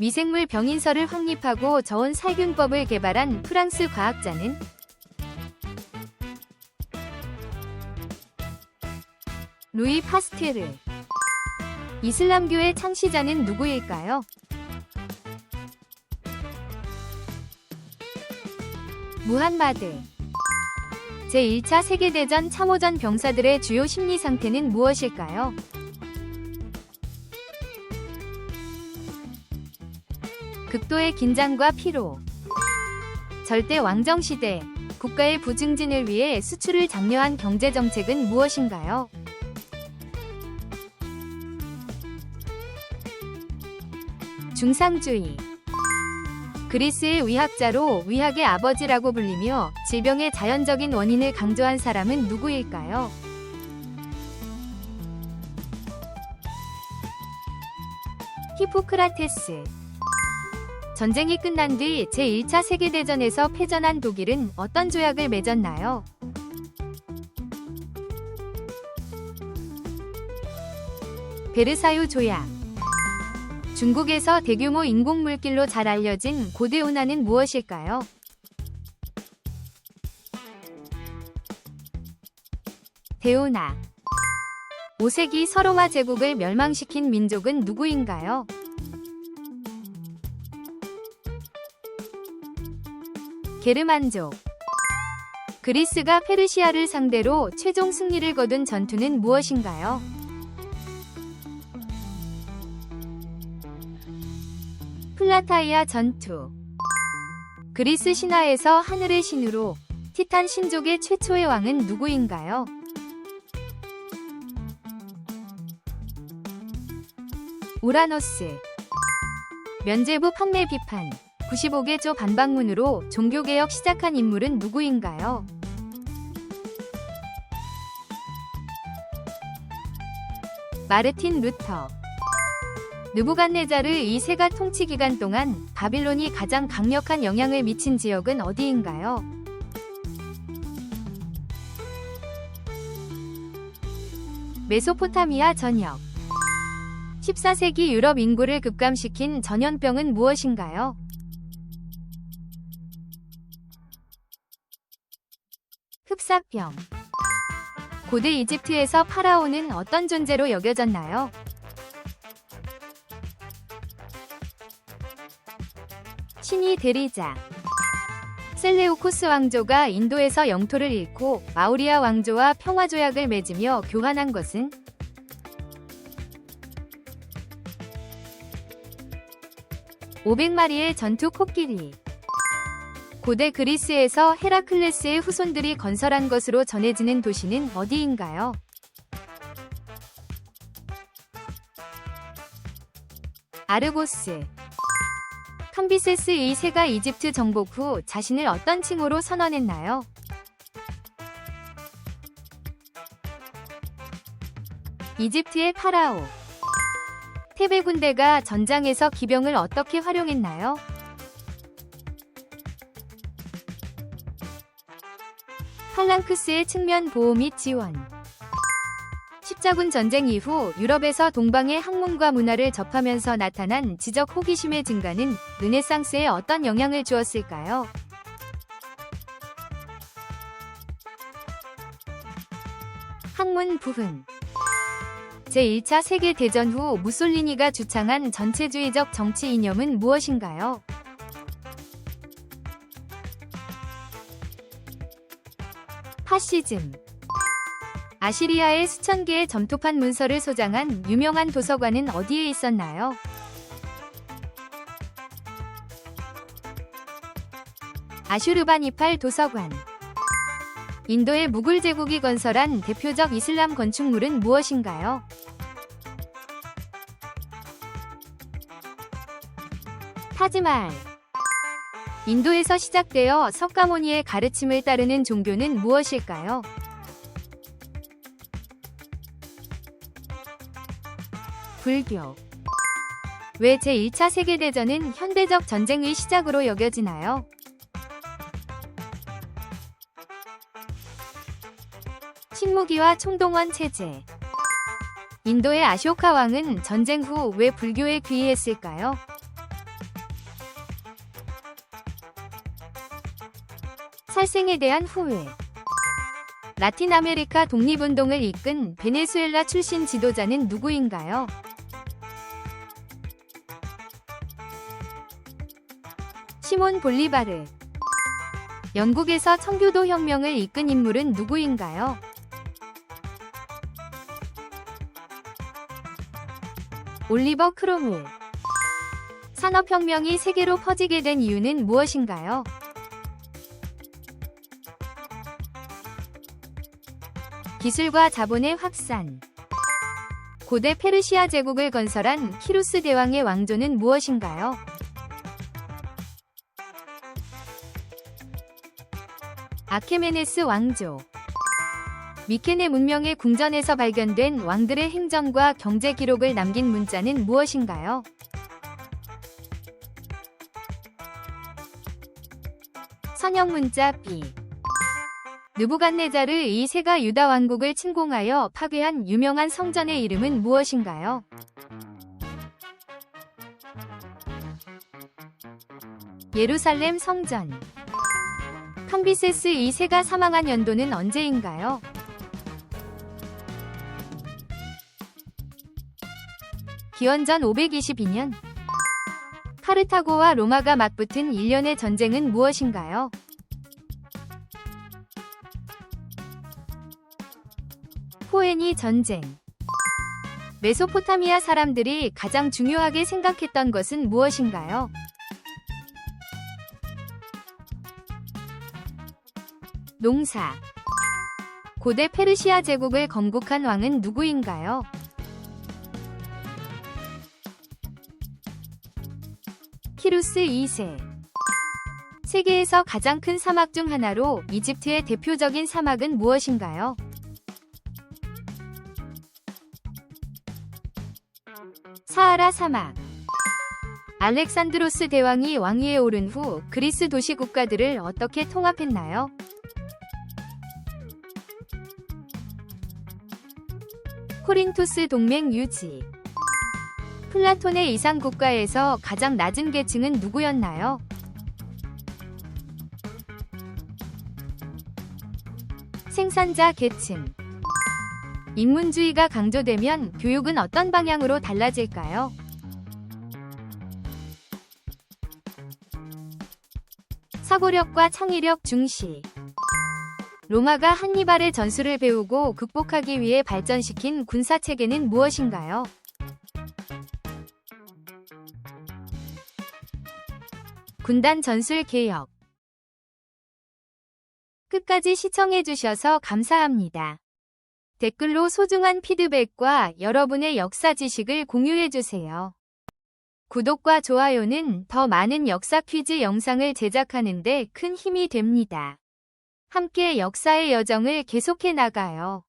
미생물 병인설을 확립하고 저온 살균법을 개발한 프랑스 과학자는 루이 파스테르. 이슬람교의 창시자는 누구일까요? 무한마드. 제1차 세계대전 참호전 병사들의 주요 심리 상태는 무엇일까요? 극도의 긴장과 피로. 절대 왕정 시대. 국가의 부증진을 위해 수출을 장려한 경제 정책은 무엇인가요? 중상주의. 그리스의 의학자로 의학의 아버지라고 불리며 질병의 자연적인 원인을 강조한 사람은 누구일까요? 히포크라테스. 전쟁이 끝난 뒤 제1차 세계대전에서 패전한 독일은 어떤 조약을 맺었나요? 베르사유 조약. 중국에서 대규모 인공물길로 잘 알려진 고대 운하는 무엇일까요? 대운하. 5세기 서로마 제국을 멸망시킨 민족은 누구인가요? 게르만족. 그리스가 페르시아를 상대로 최종 승리를 거둔 전투는 무엇인가요? 플라타이아 전투. 그리스 신화에서 하늘의 신으로 티탄 신족의 최초의 왕은 누구인가요? 우라노스. 면제부 판매 비판. 95개 조 반박문으로 종교개혁 시작한 인물은 누구인가요? 마르틴 루터. 느부갓네자르 이 세가 통치 기간 동안 바빌론이 가장 강력한 영향을 미친 지역은 어디인가요? 메소포타미아 전역. 14세기 유럽 인구를 급감시킨 전염병은 무엇인가요? 흡사병. 고대 이집트에서 파라오는 어떤 존재로 여겨졌나요? 신이 대리자. 셀레우코스 왕조가 인도에서 영토를 잃고 마우리아 왕조와 평화 조약을 맺으며 교환한 것은 (500마리의) 전투 코끼리 고대 그리스에서 헤라클레스의 후손들이 건설한 것으로 전해지는 도시는 어디인가요? 아르고스 캄비세스 2세가 이집트 정복 후 자신을 어떤 칭호로 선언했나요? 이집트의 파라오 테베 군대가 전장에서 기병을 어떻게 활용했나요? 팔랑크스의 측면 보호 및 지원. 십자군 전쟁 이후 유럽에서 동방의 학문과 문화를 접하면서 나타난 지적 호기심의 증가는 르네상스에 어떤 영향을 주었을까요? 학문 부흥 제1차 세계대전 후 무솔리니가 주창한 전체주의적 정치 이념은 무엇인가요? 파시즘 아시리아의 수천 개의 점토판 문서를 소장한 유명한 도서관은 어디에 있었나요? 아슈르바니팔 도서관 인도의 무굴 제국이 건설한 대표적 이슬람 건축물은 무엇인가요? 타지말 인도에서 시작되어 석가모니의 가르침을 따르는 종교는 무엇일까요? 불교. 왜 제1차 세계대전은 현대적 전쟁의 시작으로 여겨지나요? 신무기와 총동원 체제. 인도의 아쇼카 왕은 전쟁 후 왜 불교에 귀의했을까요? 탈생에 대한 후회. 라틴 아메리카 독립운동을 이끈 베네수엘라 출신 지도자는 누구인가요? 시몬 볼리바르. 영국에서 청교도 혁명을 이끈 인물은 누구인가요? 올리버 크롬웰. 산업혁명이 세계로 퍼지게 된 이유는 무엇인가요? 기술과 자본의 확산. 고대 페르시아 제국을 건설한 키루스 대왕의 왕조는 무엇인가요? 아케메네스 왕조. 미케네 문명의 궁전에서 발견된 왕들의 행정과 경제 기록을 남긴 문자는 무엇인가요? 선형 문자 B. 느부갓네자르 이 세가 유다 왕국을 침공하여 파괴한 유명한 성전의 이름은 무엇인가요? 예루살렘 성전. 캄비세스 2세가 사망한 연도는 언제인가요? 기원전 522년. 카르타고와 로마가 맞붙은 일련의 전쟁은 무엇인가요? 포에니 전쟁. 메소포타미아 사람들이 가장 중요하게 생각했던 것은 무엇인가요? 농사. 고대 페르시아 제국을 건국한 왕은 누구인가요? 키루스 2세. 세계에서 가장 큰 사막 중 하나로 이집트의 대표적인 사막은 무엇인가요? 사하라 사막. 알렉산드로스 대왕이 왕위에 오른 후 그리스 도시 국가들을 어떻게 통합했나요? 코린토스 동맹 유지. 플라톤의 이상 국가에서 가장 낮은 계층은 누구였나요? 생산자 계층. 인문주의가 강조되면 교육은 어떤 방향으로 달라질까요? 사고력과 창의력 중시. 로마가 한니발의 전술을 배우고 극복하기 위해 발전시킨 군사체계는 무엇인가요? 군단 전술 개혁. 끝까지 시청해주셔서 감사합니다. 댓글로 소중한 피드백과 여러분의 역사 지식을 공유해주세요. 구독과 좋아요는 더 많은 역사 퀴즈 영상을 제작하는 데 큰 힘이 됩니다. 함께 역사의 여정을 계속해 나가요.